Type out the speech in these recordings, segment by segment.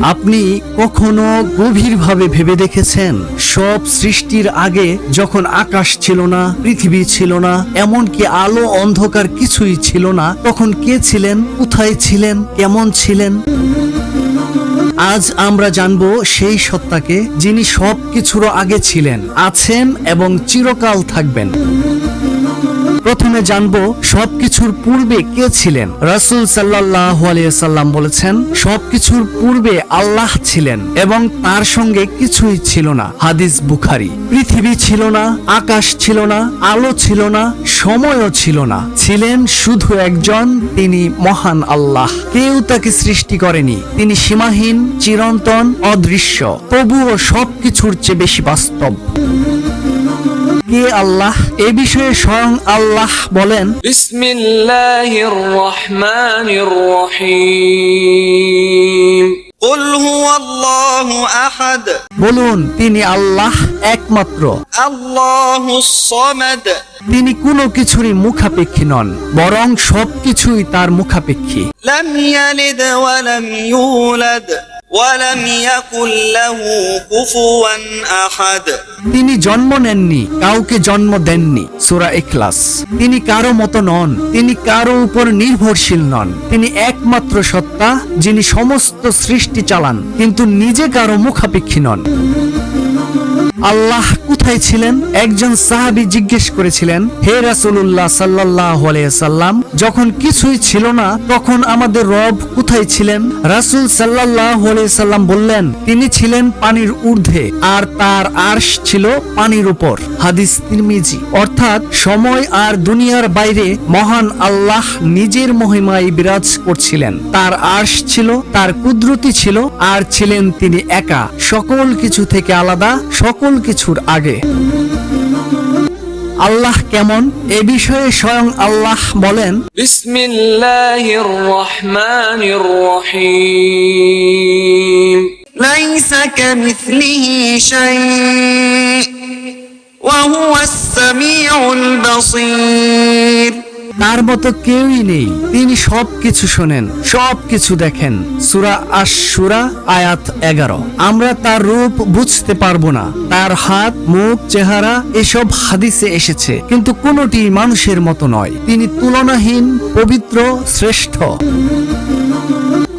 আপনি কখনো গভীরভাবে ভেবে দেখেছেন? সব সৃষ্টির আগে যখন আকাশ ছিল না, পৃথিবী ছিল না, এমনকি আলো, অন্ধকার কিছুই ছিল না, তখন কে ছিলেন? কোথায় ছিলেন? কেমন ছিলেন? আজ আমরা জানব সেই সত্তাকে যিনি সব কিছুরও আগে ছিলেন, আছেন এবং চিরকাল থাকবেন। প্রথমে জানব সবকিছুর পূর্বে কে ছিলেন। রাসূল সাল্লাহ সাল্লাম বলেছেন, সবকিছুর পূর্বে আল্লাহ ছিলেন এবং তার সঙ্গে কিছুই ছিল না। হাদিস বুখারি, পৃথিবী ছিল না, আকাশ ছিল না, আলো ছিল না, সময়ও ছিল না। ছিলেন শুধু একজন, তিনি মহান আল্লাহ। কেউ তাকে সৃষ্টি করেনি, তিনি সীমাহীন, চিরন্তন, অদৃশ্য। তবুও সবকিছুর চেয়ে বেশি বাস্তব। কে আল্লাহ এ বিষয়ে স্বয়ং আল্লাহ বলেন بسم الله الرحمن الرحيم قل هو الله احد বলুন তিনি আল্লাহ একমাত্র الله الصمد তিনি কোনো কিছুরই মুখাপেক্ষী নন বরং সবকিছুই তার মুখাপেক্ষী لم يلد ولم يولد ولم তিনি জন্ম নেননি, কাউকে জন্ম দেননি, সুরা এখলাস তিনি কারও মতো নন, তিনি কারও উপর নির্ভরশীল নন। তিনি একমাত্র সত্তা, যিনি সমস্ত সৃষ্টি চালান, কিন্তু নিজে কারও মুখাপেক্ষী নন। আল্লাহ কোথায় ছিলেন? একজন সাহাবি জিজ্ঞেস করেছিলেন, হে রাসুল্লাহ সাল্লাহ সাল্লাম যখন কিছুই ছিল না, তখন আমাদের রব কোথায় ছিলেন? রাসুল সাল্লাহ সাল্লাম বললেন, তিনি ছিলেন পানির ঊর্ধ্বে, আর তার আর্শ ছিল পানির উপর। হাদিস তিরমিজি। অর্থাৎ সময় আর দুনিয়ার বাইরে মহান আল্লাহ নিজের মহিমায় বিরাজ করছিলেন। তার আর্শ ছিল, তার কুদরতি ছিল, আর ছিলেন তিনি একা। সকল কিছু থেকে আলাদা, সকল কিছুর আগে। আল্লাহ কেমন? এ বিষয়ে স্বয়ং আল্লাহ বলেন, বিসমিল্লাহির রহমানির রহিম। লাইসা وهو السميع البصير তার মতো কেউই নেই তিনি সব কিছু শোনেন সব কিছু দেখেন সুরা আশুরা আয়াত এগারো আমরা তার রূপ বুঝতে পারবো না তার হাত মুখ চেহারা এসব হাদিসে এসেছে কিন্তু কোনোটি মানুষের মতো নয় তিনি তুলনাহীন পবিত্র শ্রেষ্ঠ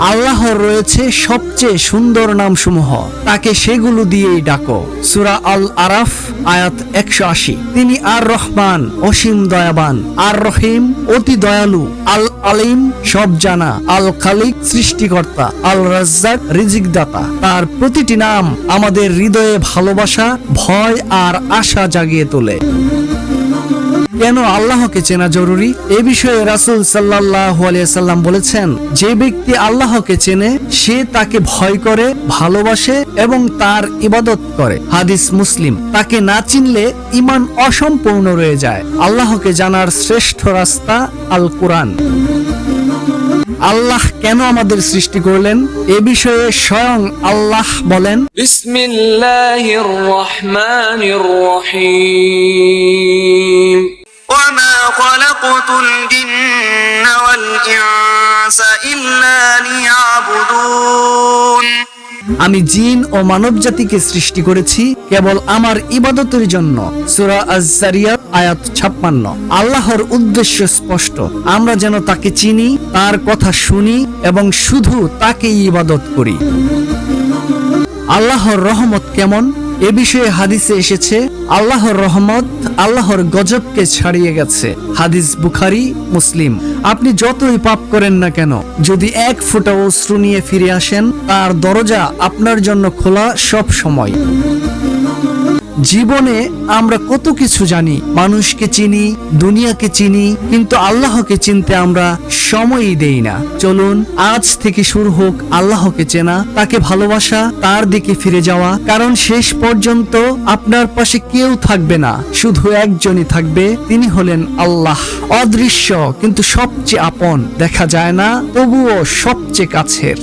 আল্লাহর রয়েছে সবচেয়ে সুন্দর নামসমূহ। তাকে সেগুলো দিয়েই ডাকো। সুরা আল আরাফ আয়াত একশো আশি। তিনি আর রহমান অসীম দয়াবান। আর রহিম অতি দয়ালু। আল আলিম সব জানা। আল খালিক সৃষ্টিকর্তা। আল রাজ্জাক রিজিক দাতা তার প্রতিটি নাম আমাদের হৃদয়ে ভালোবাসা, ভয় আর আশা জাগিয়ে তোলে। কেন আল্লাহকে চেনা জরুরি? এ বিষয়ে রাসুল সাল্লাহ আলিয়াল্লাম বলেছেন, যে ব্যক্তি আল্লাহকে চেনে, সে তাকে ভয় করে, ভালোবাসে এবং তার ইবাদত করে। হাদিস মুসলিম, তাকে না চিনলে ইমান অসম্পূর্ণ রয়ে যায়। আল্লাহকে জানার শ্রেষ্ঠ রাস্তা আল কোরআন আল্লাহ কেন আমাদের সৃষ্টি করলেন? এ বিষয়ে স্বয়ং আল্লাহ বলেন, বিসমিল্লাহির রহমানির রহিম। وما خلقت الجن والإنس إلا ليعبدون আমি জিন ও মানব জাতিকে সৃষ্টি করেছি কেবল আমার ইবাদতের জন্য সূরা আজ-জারিয়াত আয়াত 56 আল্লাহর উদ্দেশ্য স্পষ্ট আমরা যেন তাকে চিনি তার কথা শুনি এবং শুধু তাকেই ইবাদত করি আল্লাহর রহমত কেমন এ বিষয়ে হাদিসে এসেছে, আল্লাহর রহমত আল্লাহর গজবকে ছাড়িয়ে গেছে। হাদিস বুখারি, মুসলিম। আপনি যতই পাপ করেন না কেন, যদি এক ফোঁটা অশ্রু নিয়ে ফিরে আসেন, তার দরজা আপনার জন্য খোলা সব সময়। জীবনে আমরা কত কিছু জানি। মানুষকে চিনি, দুনিয়াকে চিনি, কিন্তু আল্লাহকে চিনতে আমরা সময়ই দেই না। চলুন, আজ থেকে শুরু হোক আল্লাহকে চেনা, তাকে ভালোবাসা, তার দিকে ফিরে যাওয়া, কারণ শেষ পর্যন্ত আপনার পাশে কেউ থাকবে না, শুধু একজনই থাকবে, তিনি হলেন আল্লাহ। অদৃশ্য, কিন্তু সবচেয়ে আপন, দেখা যায় না, তবুও সবচেয়ে কাছের।